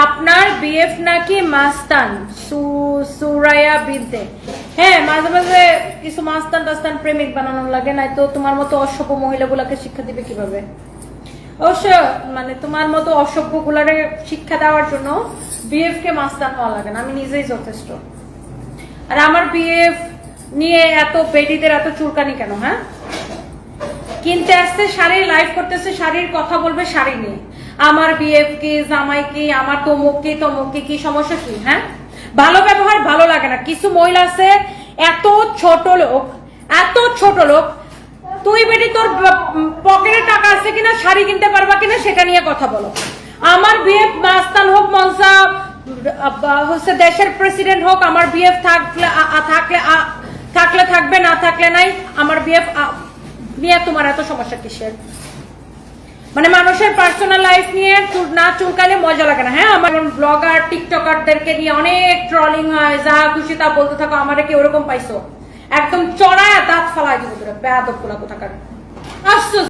আপনার বিএফ নাকি মাস্তান? সুরাইয়া বিদ্যে। হ্যাঁ মাঝে মাঝে কিছু মাস্তান টাস্তান প্রেমিক বানানো লাগে, নাই তো তোমার মতো অসভ্য মহিলাগুলাকে শিক্ষা দিবে কীভাবে? অবশ্য মানে তোমার মতো অসভ্য গুলারে শিক্ষা দেওয়ার জন্য বিএফ কে মাস্তান হওয়া লাগে না, আমি নিজেই যথেষ্ট। আর আমার বিএফ নিয়ে এত বেডিদের এত চুলকানি কেন হ্যাঁ? কিনতে আসছে শাড়ির লাইভ করতেছে, শাড়ির কথা বলবে, শাড়ি নিয়ে। আমার বিএফ কি, জামাই কি, আমার তমুক কি তমুক কি কি সমস্যা কি হ্যাঁ? ভালো ব্যবহার ভালো লাগে না। কিছু মহিলা আছে, এত ছোট লোক, এত ছোট লোক, তুই বেটি তোর পকেটে টাকা আছে কিনা, শাড়ি কিনতে পারবা কিনা, সেটা নিয়ে কথা বলো। আমার বিএফ মাস্তান হোক, মনসা হচ্ছে দেশের প্রেসিডেন্ট হোক, আমার বিএফ থাকলে থাকলে থাকলে থাকবে, না থাকলে নাই, আমার বিএফ নিয়ে তোমার এত সমস্যা কিসের? মানে মানুষের পার্সোনাল লাইফ নিয়ে না চুলকালে মজা লাগে না। হ্যাঁ আমার ব্লগার টিকটকারদেরকে নিয়ে অনেক ট্রলিং হয়, যা খুশি তা বলতে থাকো, আমারে কি ওরকম পাইছো? একদম চড়ায় দাঁত ফালাই দিব তোরা কোথাকার আশ্চর্য